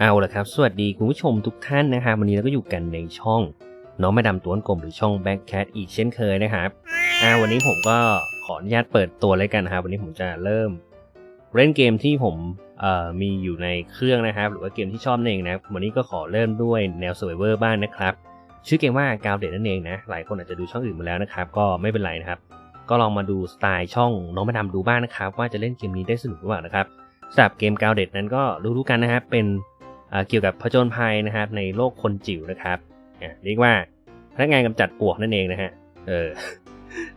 เอาละครับ สวัสดีคุณผู้ชมทุกท่านนะครับวันนี้เราก็อยู่กันในช่อง น้องแม่ดำตัวนกลมหรือช่อง Back Cat อีกเช่นเคยนะครับอ่าวันนี้ผมก็ขออนุญาตเปิดตัวเลยกันนะครับวันนี้ผมจะเริ่มเล่นเกมที่ผมเอ่อมีอยู่ในเครื่องนะครับ หรือว่าเกมที่ชอบนั่นเองนะวันนี้ก็ขอเริ่มด้วยแนว Survivor บ้างนะครับ ชื่อเกมว่ากาวเด็ดนั่นเองนะหลายคนอาจจะดูช่องอื่นมาแล้วนะครับ ก็ไม่เป็นไรนะครับ ก็ลองมาดูสไตล์ช่องน้องแม่ดำดูบ้างนะครับ ว่าจะเล่นเกมนี้ได้สนุกหรือเปล่านะครับสำหรับเกมกาวเด็ดนั้นก็รู้ๆกันนะครับเป็น เกี่ยวกับผจญภัยนะครับในโลกคนจิ๋วนะครับอะเรียกว่าพนักงานกำจัดปลวกนั่นเองนะฮะ เออ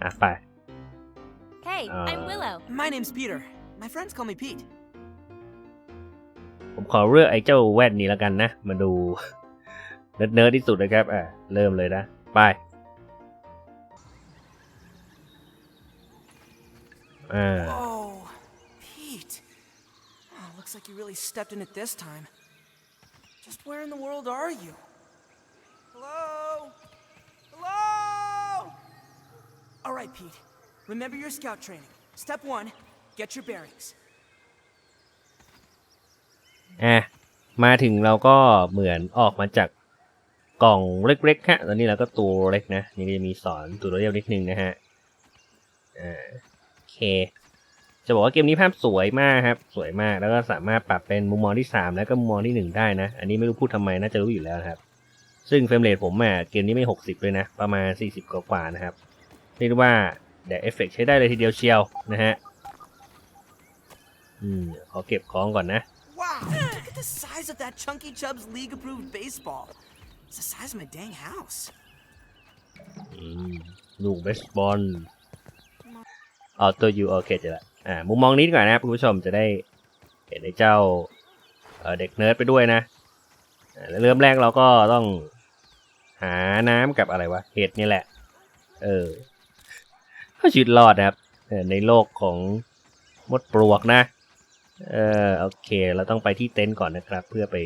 อะไป Hey, Uh, I'm Willow. My name's Peter. My friends call me Pete. ผมขอเลือกไอ้เจ้าแว่นนี้แล้วกันนะ มาดูเนิร์ดเนิร์ดที่สุดนะครับอะเริ่มเลยนะ ไปอ่า Whoa, Pete. Oh, looks like you really stepped in it this time. Just where in the world are you? Hello? Hello? All right, Pete. Remember your scout training. Step one, get your bearings. อะมาถึงเราก็เหมือนออกมาจากกล่องเล็กๆฮะตอนนี้เราก็ตัวเล็กนะนี่ก็จะมีสอนตัวเรียบนิดนึงนะฮะอ่าโอเค จะบอกว่าเกมนี้ภาพสวยมากครับ สวยมากแล้วก็สามารถปรับเป็นมุมมองที่ 3 แล้วก็มุมมองที่ 1 ได้นะ อันนี้ไม่รู้พูดทำไมน่าจะรู้อยู่แล้วนะครับ ซึ่งเฟรมเรทผมอะเกมนี้ไม่ 60 เลยนะ ประมาณ 40 กว่าๆนะครับเรียกได้ว่าเดี๋ยวเอฟเฟกใช้ได้เลยทีเดียวเชียวนะฮะอืมขอเก็บของก่อนนะ Wow, look at the size of that Chunky Chubbs League approved baseball. It's the size of my dang house. อืมลูกเบสบอลออตัวยูโอเคเจอละ อ่ามุมมองนี้ดีกว่านะครับคุณผู้ชมจะได้เห็นไอ้เจ้าเด็กเนิร์ดไปด้วยนะแล้วเริ่มแรกเราก็ต้องหาน้ำกับอะไรวะเห็ดนี่แหละ เออก็ชีวิตรอดนะครับในโลกของมดปลวกนะ เออโอเค เราต้องไปที่เต็นท์ก่อนนะครับ เพื่อไป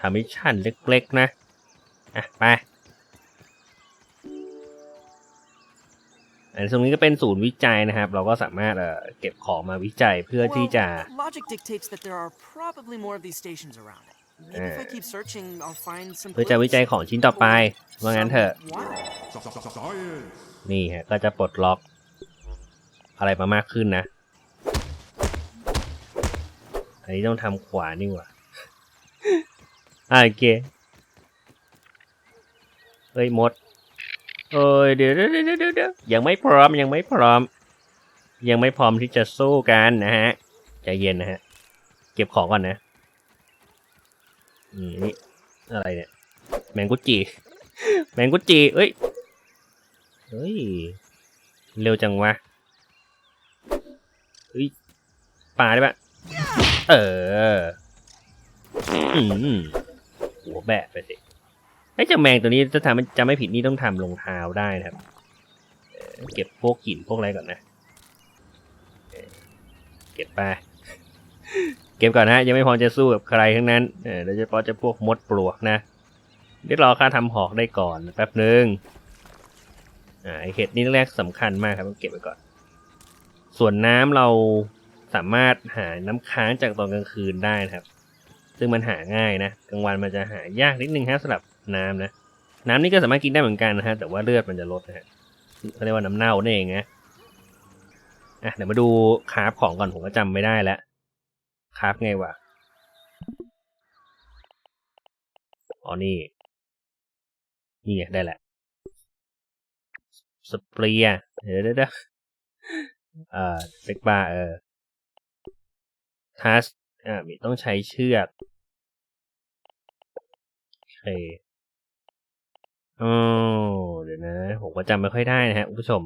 ทำมิชชั่นเล็กๆนะ อะ ไป อันตรงนี้ก็เป็นศูนย์วิจัยนะครับ เราก็สามารถเอ่อเก็บของมาวิจัยเพื่อที่จะ Well, logic dictates that there are probably more of these stations around. Maybe if I keep searching, I'll find some. เพื่อจะวิจัยของชิ้นต่อไป ว่างั้นเถอะ Wow. Science. นี่ฮะ ก็จะปลดล็อก อะไรมามากขึ้นนะ อันนี้ต้องทำขวานี่หว่าอะโอเค เฮ้ยมด เอ้ยเดี๋ยวเดี๋ยวเดี๋ยวเดี๋ยวยังไม่พร้อมยังไม่พร้อม ยังไม่พร้อมที่จะสู้กันนะฮะใจเย็นนะฮะ เก็บของก่อนนะอืมนี่อะไรเนี่ย แมงกุจิแมงกุจิเอ้ยเฮ้ย เร็วจังวะเฮ้ยปาได้ปะเอออืมหัวแบะไปสิ ไอ้เจ้าแมงตัวนี้จะทำจะไม่ผิดนี่ต้องทำรองเท้าได้นะครับ เก็บพวกกลิ่นพวกอะไรก่อนนะ เก็บไป เก็บก่อนนะยังไม่พอจะสู้กับใครทั้งนั้นเออโดยเฉพาะจะพวกมดปลวกนะเดี๋ยวรอค่าทำหอกได้ก่อนแป๊บหนึ่งอ่าไอเห็ดนี่แรกสำคัญมากครับต้องเก็บไว้ก่อน ส่วนน้ำเราสามารถหาน้ำค้างจากตอนกลางคืนได้นะครับ ซึ่งมันหาง่ายนะกลางวันมันจะหายากนิดนึงฮะสำหรับ น้ำนะ น้ำนี่ก็สามารถกินได้เหมือนกันนะฮะ แต่ว่าเลือดมันจะลดนะฮะเขาเรียกว่าน้ำเน่านั่นเองนะอะเดี๋ยวมาดูคราฟของก่อนผมก็จำไม่ได้แล้วคราฟไงวะอ๋อนี่นี่ไงได้แหละสเปรียเดี๋ยวเดี๋ยวเดี๋ยวเอ่อเซ็กบาเออทัสอ่ามีต้องใช้เชือกโอเค อ๋อเดี๋ยวนะ ผมก็จำไม่ค่อยได้นะฮะคุณผู้ชม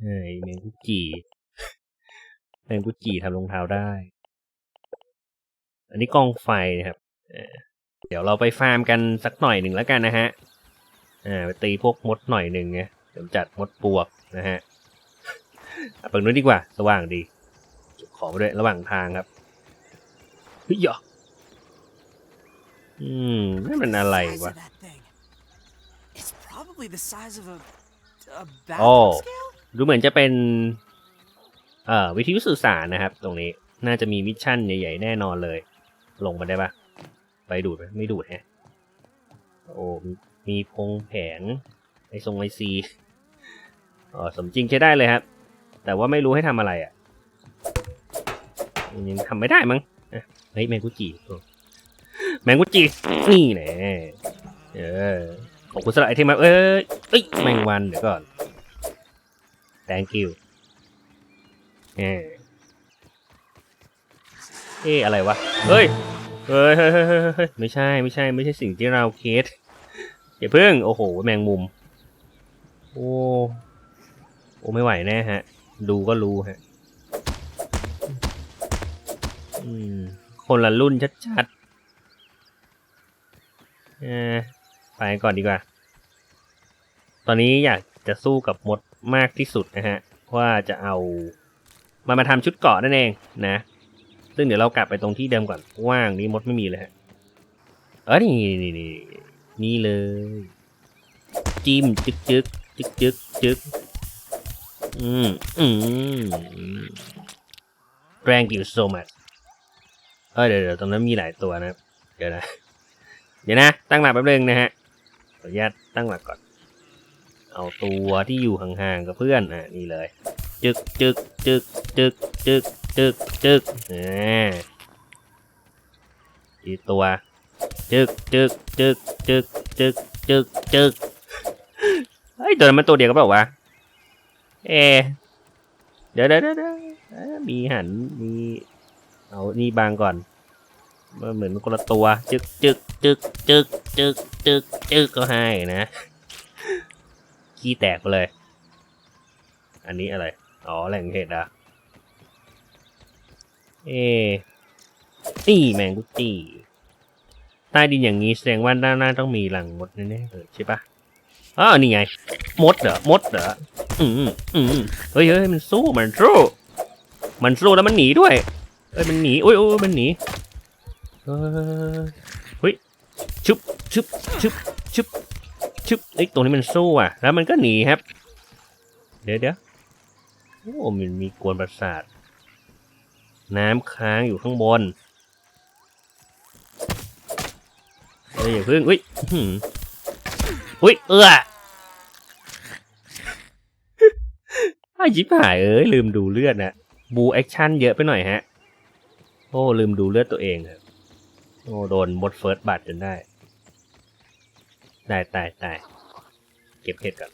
เฮ้ยแมงกุจีแมงกุจีทำรองเท้าได้ อันนี้กองไฟนะครับ เดี๋ยวเราไปฟาร์มกันสักหน่อยหนึ่งแล้วกันนะฮะ อ่าไปตีพวกมดหน่อยหนึ่งไงเดี๋ยวจัดมดปวกนะฮะอะเปิดนู้นดีกว่า สว่างดี ของไปด้วยระหว่างทางครับเฮ้ยเหร ออืมนั่นมันอะไร Size วะ of that thing. It's probably the size of a a Oh. bathroom scale. ดูเหมือนจะเป็น เอ่อวิทยุสื่อสารนะครับ ตรงนี้น่าจะมีมิชชั่นใหญ่ๆแน่นอนเลย ลงมาได้ปะไปดูดไหมไม่ดูดแฮะโอ้มีมีพงแผงไอทรงไอซีอ๋อสมจริงใช้ได้เลยครับ แต่ว่าไม่รู้ให้ทำอะไรอะยังทำไม่ได้มั้งอะเฮ้ยแมงกุจิโอ้ แมงกุจินี่แน่เออขอบคุณสำหรับไอเทมาเอ้ยเอ้ยแมงวันเดี๋ยวก่อน thank you เออเอ๊ะอะไรวะเฮ้ยเฮ้ย เฮ้ยเฮ้ยเฮ้ยไม่ใช่ ไม่ใช่ ไม่ใช่สิ่งที่เราคิดอย่าเพิ่ง โอ้โห แมงมุม โอ้ โอ้ ไม่ไหวแน่ฮะ ดูก็รู้ฮะอืมคนละรุ่นชัด ไปก่อนดีกว่า ตอนนี้อยากจะสู้กับมดมากที่สุดนะฮะ ว่าจะเอามามาทำชุดเกาะนั่นเองนะ ซึ่งเดี๋ยวเรากลับไปตรงที่เดิมก่อน ว่างนี้มดไม่มีเลยฮะ เออนี่นี่นี่นี่เลย จิ้มจึกจึกจึกจึกจึกอืมอืมแรงกิวโซมัสเออเดี๋ยวเดี๋ยวตรงนั้นมีหลายตัวนะ เดี๋ยวนะ เดี๋ยวนะ ตั้งหลักแป๊บนึงนะฮะขออนุญาตตั้งหลักก่อน เอาตัวที่อยู่ห่างๆกับเพื่อนอะนี่เลย จึกจึกจึกจึกจึกจึกจึกอ่าอีตัว จึกจึกจึกจึกจึกจึกจึกเฮ้ยตัวนั้นมันตัวเดียวกันเปล่าวะเอเดี๋ยวเดี๋ยวเดี๋ยวเดี๋ยวเอ๊ะมีหันมีเอานี่บางก่อน มันเหมือนคนละตัว จึกจึกจึกจึกจึกจึกจึกก็ให้นะ ขี้แตกไปเลย อันนี้อะไร อ๋อ แหล่งเห็ดอะเอ๊ะนี่แมงกุจีใต้ดินอย่างนี้แสดงว่าด้านหน้าต้องมีหลังมดแน่ๆเลยใช่ปะอ๋อนี่ไง มดเหรอ มดเหรอ อืมอืมเฮ้ยเฮ้ยมันสู้ มันสู้ มันสู้แล้วมันหนีด้วยเอ้ย มันหนี โอ้ยโอ้ยมันหนี เฮ้ยชุบชุบชุบชุบชุบเอ้ตัวนี้มันสู้อะ แล้วมันก็หนีครับ เดี๋ยวเดี๋ยวโอ้มันมีกวนประสาท น้ำค้างอยู่ข้างบนเฮ้ยอย่าเพิ่งอุ้ยอุ้ยเออไอ้จิบหายเอ้ยลืมดูเลือดนะบูแอคชั่นเยอะไปหน่อยฮะ โอ้ลืมดูเลือดตัวเองครับ โอ้โดนบดเฟิร์สบัตจนได้ ได้ตายตายเก็บเพชรก่อน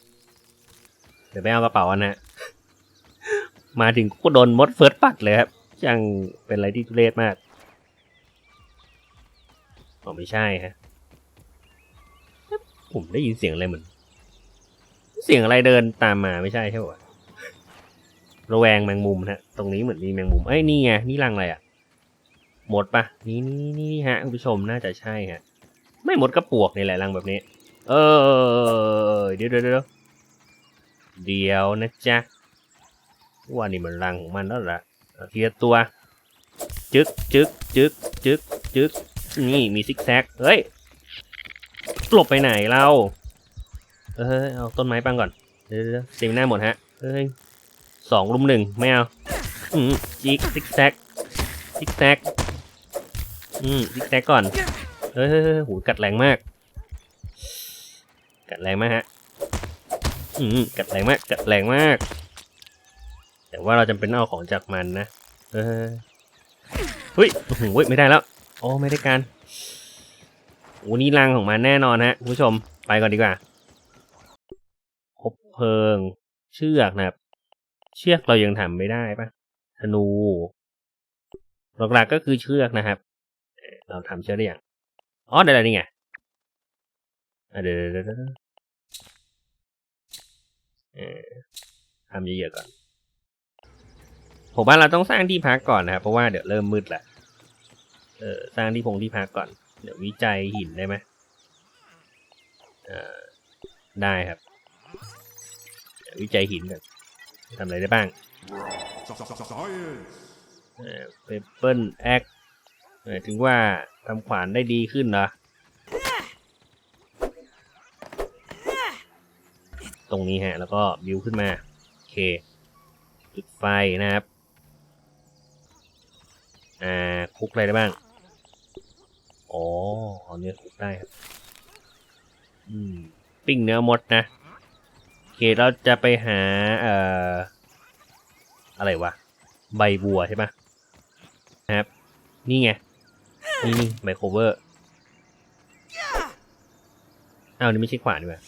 เดี๋ยวไปเอากระเป๋าอันนะ มาถึงก็โดนมดเฟิร์สปัดเลยครับยังเป็นอะไรที่ทุเรศมากอ๋อไม่ใช่ฮะ ผมได้ยินเสียงอะไรเหมือน เสียงอะไรเดินตามมาไม่ใช่ใช่ปะระแวงแมงมุมฮะตรงนี้เหมือนมีแมงมุม เอ้ยนี่ไงนี่รังอะไรอะ หมดปะนี่นี่นี่ฮะคุณผู้ชมน่าจะใช่ฮะ ไม่หมดกระปวกในแหละรังแบบนี้ เออเดี๋ยวเดี๋ยวเดี๋ยวเดี๋ยวนะจ๊ะว่านี่มันรังของมันแล้วล่ะเอาทีละตัว จึกจึกจึกจึกจึกนี่มีซิกแซกเฮ้ยหลบไปไหนเราเออเอาต้นไม้ปังก่อนเดี๋ยวเดี๋ยวเต็มหน้าหมดฮะเฮ้ยสองรุมหนึ่งไม่เอาอืมจิกซิกแซกซิกแซก อืมซิกแซกก่อนเฮ้ยเฮ้ยเฮ้ยหูกัดแรงมาก กัดแรงมากฮะ อืมกัดแรงมาก กัดแรงมาก แต่ว่าเราจำเป็นต้องเอาของจากมันนะ เออเฮ้ยโอ้โหไม่ได้แล้วโอ้ไม่ได้การโอ้นี่รังของมันแน่นอนฮะคุณผู้ชม ไปก่อนดีกว่าคบเพลิง เชือกนะครับ เชือกเรายังทำไม่ได้ปะธนูหลักๆก็คือเชือกนะครับ เอ่อเราทำเชือกได้ยังอ๋อได้แล้วนี่ไงอะเดี๋ยวเดี๋ยวเดี๋ยวเดี๋ยวเอ่อทำเยอะๆก่อน ผมว่าเราต้องสร้างที่พักก่อนนะครับเพราะว่าเดี๋ยวเริ่มมืดแล้วเออสร้างที่พงที่พักก่อน เดี๋ยววิจัยหินได้ไหมเออได้ครับเดี๋ยววิจัยหินแบบทำอะไรได้บ้าง Science. เปเปิลแอค ถึงว่าทำขวานได้ดีขึ้นเหรอตรงนี้ฮะ แล้วก็บิวขึ้นมา โอเค จุดไฟนะครับ อ่า คุกอะไรได้บ้าง อ๋อเอาเนื้อคุกได้ครับ อืม ปิ้งเนื้อมดนะ โอเค เราจะไปหา เอ่อ อะไรวะ ใบบัวใช่ปะนะครับ นี่ไง นี่นี่ไมโครเวอร์อ้าวนี่ไม่ใช่ขวานดีกว่า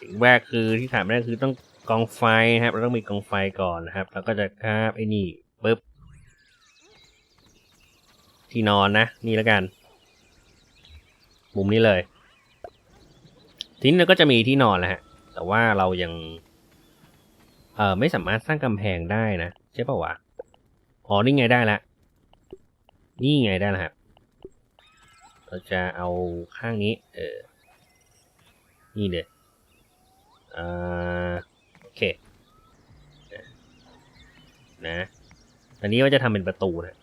สิ่งแรกคือที่ถามได้คือต้องกองไฟนะครับเราต้องมีกองไฟก่อนนะครับ แล้วก็จะคาบไอ้นี่ปึ๊บที่นอนนะ นี่แล้วกัน มุมนี้เลย ทีนี้เราก็จะมีที่นอนแล้วฮะ แต่ว่าเรายัง เอ่อไม่สามารถสร้างกำแพงได้นะ ใช่ป่าวะ อ๋อนี่ไงได้ละ นี่ไงได้แล้วครับ เราจะเอาข้างนี้ เออ นี่เลยอ่าโอเค นะตอนนี้ว่าจะทำเป็นประตูนะ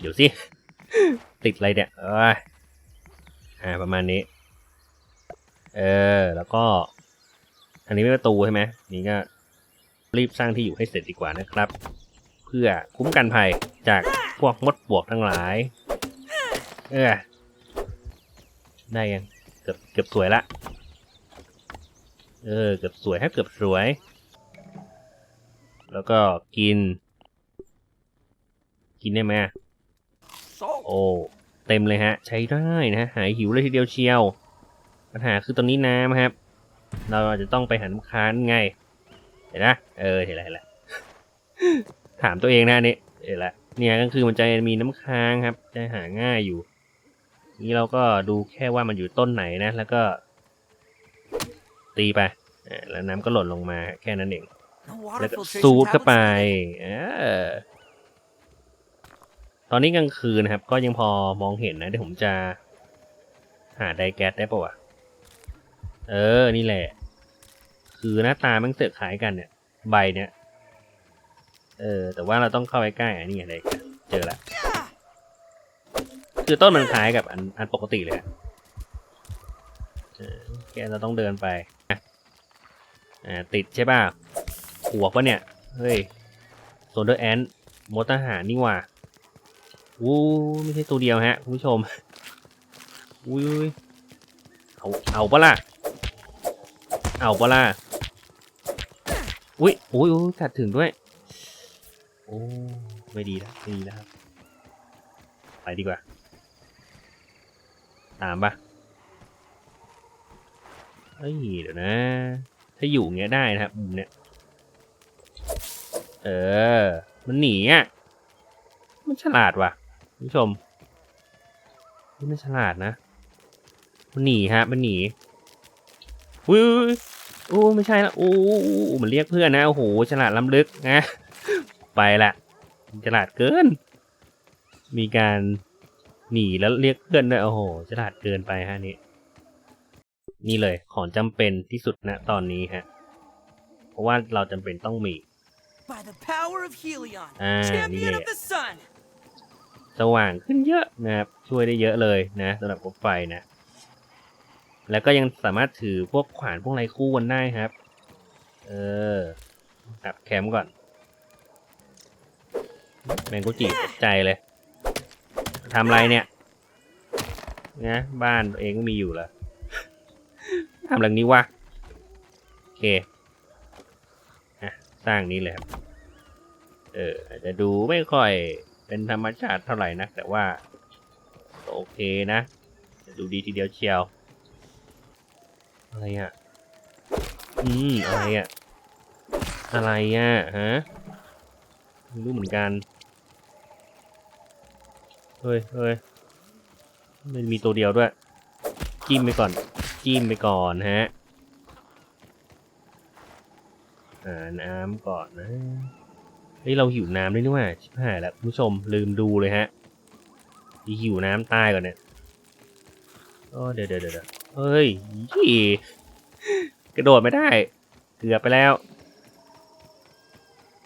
เดี๋ยวสิ ติดอะไรเนี่ยเอยอ่า ประมาณนี้ เออ แล้วก็ อันนี้เป็นประตูใช่ไหมนี่ก็ รีบสร้างที่อยู่ให้เสร็จดีกว่านะครับ เพื่อคุ้มกันภัยจากพวกมดปลวกทั้งหลาย เออได้ยังเกือบเกือบสวยละ เออ เกือบสวยฮะเกือบสวย แล้วก็กิน กินได้ไหม Salt. โอ้เต็มเลยฮะ ใช้ได้นะฮะหายหิวเลยทีเดียวเชียว ปัญหาคือตอนนี้น้ำครับ เราอาจจะต้องไปหาน้ำค้างไง เห็นนะเออเห็นแล้วเห็นแล้วถามตัวเองนะนี่เห็นแล้วเนี่ยก็คือมันจะมีน้ำค้างครับ จะหาง่ายอยู่ นี้เราก็ดูแค่ว่ามันอยู่ต้นไหนนะ แล้วก็ ตีไปแล้วน้ำก็หล่นลงมาแค่นั้นเองแล้วก็ซูดเข้าไปตอนนี้กลางคืนนะครับ ก็ยังพอมองเห็นนะเดี๋ยวผมจะ หาไดแก๊สได้ปะวะเออ นี่แหละ คือหน้าตามันเสือกคล้ายกันเนี่ย ใบเนี่ย เออ แต่ว่าเราต้องเข้าไปใกล้อันนี้ไงไดแก๊สเจอละ คือต้นมันคล้ายกับอันอันปกติเลยอเออแกเราต้องเดินไปอะอ่าติดใช่ป่ะหัวกปะเนี่ย เฮ้ยโซเดอร์แอนมดทหารนี่หว่าวู้ไม่ใช่ตัวเดียวฮะคุณผู้ชมอุ้ยเอาเอาปะล่ะเอาปะล่ะ อุ้ยอุ้ยอุ้ยกัดถึงด้วย โอ้ไม่ดีแล้วไม่ดีแล้วครับ ไปดีกว่า ตามปะเฮ้ยเดี๋ยวนะ ถ้าอยู่เงี้ยได้นะครับมุมเนี้ย เออ มันหนีอะ มันฉลาดว่ะผู้ชมนี่มันฉลาดนะ มันหนีฮะ มันหนีอุ้ยอุ้ย โอ้ไม่ใช่ละโอ้มันเรียกเพื่อนนะโอ้โหฉลาดล้ำลึกนะไปละฉลาดเกิน มีการหนีแล้วเรียกเพื่อนด้วยโอ้โหฉลาดเกินไปฮะนี่นี่เลยของจำเป็นที่สุดณตอนนี้ฮะเพราะว่าเราจำเป็นต้องมี By the power of Helion, Ah, champion yeah. of the sun. สว่างขึ้นเยอะนะครับช่วยได้เยอะเลยนะสำหรับรถไฟนะ แล้วก็ยังสามารถถือพวกขวานพวกอะไรคู่กันได้ครับ เออครับแคมป์ก่อน แมงกุจิใจเลยทำไรเนี่ยนะบ้านตัวเองก็มีอยู่แล้วทำอะไรนี้วะโอเคอะสร้างนี้เลยครับ เอออาจจะดูไม่ค่อยเป็นธรรมชาติเท่าไหร่นักแต่ว่า โอเคนะจะดูดีทีเดียวเชียว อะไรอะ อืม อะไรอะ อะไรอะฮะไม่รู้เหมือนกัน เฮ้ยเฮ้ยมันมีตัวเดียวด้วย จิ้มไปก่อน จิ้มไปก่อนฮะอ่าน้ำก่อนนะเฮ้ยเราหิวน้ำด้วยนี่ว่าชิบหายแล้วคุณผู้ชมลืมดูเลยฮะอีหิวน้ำตายก่อนเนี่ย โอ้เดี๋ยวเดี๋ยวเดี๋ยว เฮ้ยอีกระโดดไม่ได้ เกือบไปแล้ว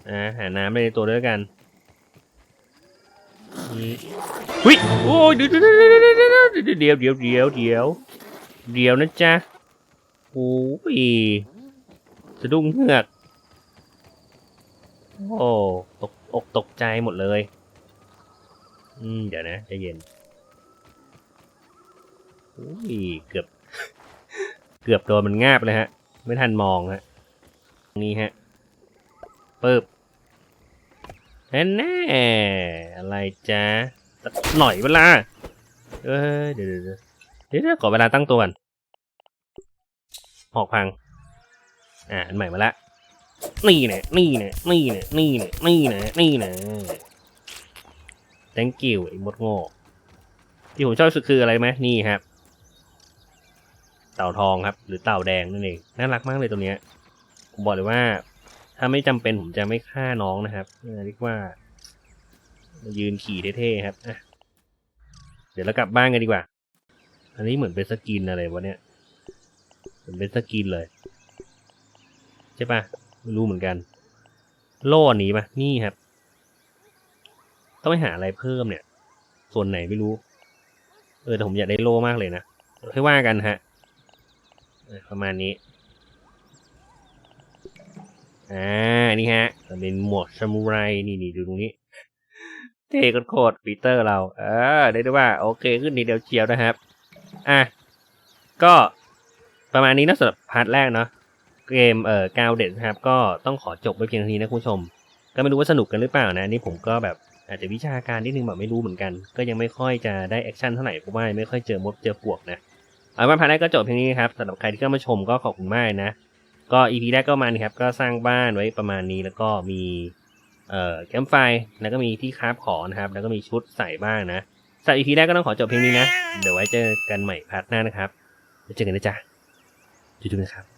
อ่าหาน้ำในตัวด้วยกันหุยโอ้ยเดี๋ยวเดี๋ยวเดี๋ยวเดี๋ยวเดี๋ยวเดี๋ยวเดี๋ยวนะจ๊ะโอ้ยสะดุ้งเฮือกโอ้ตกอกตกใจหมดเลย อืม เดี๋ยวนะใจเย็น เกือบ เกือบโดนมันงาบเลยฮะ ไม่ทันมองฮะนี่ฮะปึ๊บแน่แน่อะไรจ๊ะหน่อยเวลา เออเดี๋ยวเดี๋ยวเดี๋ยวเดี๋ยวเดี๋ยวขอเวลาตั้งตัวก่อนหอกพัง อ่าอันใหม่มาละ นี่เนี่ยนี่เนี่ยนี่เนี่ยนี่เนี่ยนี่เนี่ยนี่เนี่ย thank you ไอ้มดโง่ที่ผมชอบสุดคืออะไรไหมนี่ครับ เต่าทองครับ หรือเต่าแดงนั่นเองน่ารักมากเลยตัวเนี้ยผมบอกเลยว่า ถ้าไม่จำเป็นผมจะไม่ฆ่าน้องนะครับเรียกว่า ยืนขี่เท่ๆครับอะเดี๋ยวเรากลับบ้านกันดีกว่า อันนี้เหมือนเป็นสกินอะไรวะเนี่ยเหมือนเป็นสกินเลยใช่ปะไม่รู้เหมือนกัน โล่อันนี้ปะนี่ครับ ต้องไปหาอะไรเพิ่มเนี่ย ส่วนไหนไม่รู้ เออแต่ผมอยากได้โล่มากเลยนะค่อยว่ากันฮะ ประมาณนี้ อ่า นี่ฮะจะเป็นหมวกซามูไร นี่นี่ดูตรงนี้ เท่โคตรปีเตอร์เรา เออ ได้ด้วยว่า โอเคขึ้นทีเดียวเชียวนะครับ อะ ก็ประมาณนี้นะสำหรับพาร์ทแรกเนาะ เกม เอ่อกาวเด็ดนะครับ ก็ต้องขอจบไปเพียงเท่านี้นะคุณผู้ชม ก็ไม่รู้ว่าสนุกกันหรือเปล่านะ นี่ผมก็แบบอาจจะวิชาการนิดนึงแบบไม่รู้เหมือนกัน ก็ยังไม่ค่อยจะได้แอคชั่นเท่าไหร่เพราะว่าไม่ค่อยเจอมดเจอปวกนะ เอาว่าพาร์ทแรกก็จบเพียงนี้ครับสำหรับใครที่เข้ามาชมก็ขอบคุณมากนะ ก็ EP แรกก็มานครับ ก็สร้างบ้านไว้ประมาณนี้แล้วก็มีเอ่อแคมป์ไฟแล้วก็มีที่คราฟของนะครับ แล้วก็มีชุดใส่บ้างนะสำหรับ EP แรกก็ต้องขอจบเพียงนี้นะ เดี๋ยวไว้เจอกันใหม่พาร์ทหน้านะครับเจอกันนะจ๊ะจุ๊บๆนะครับ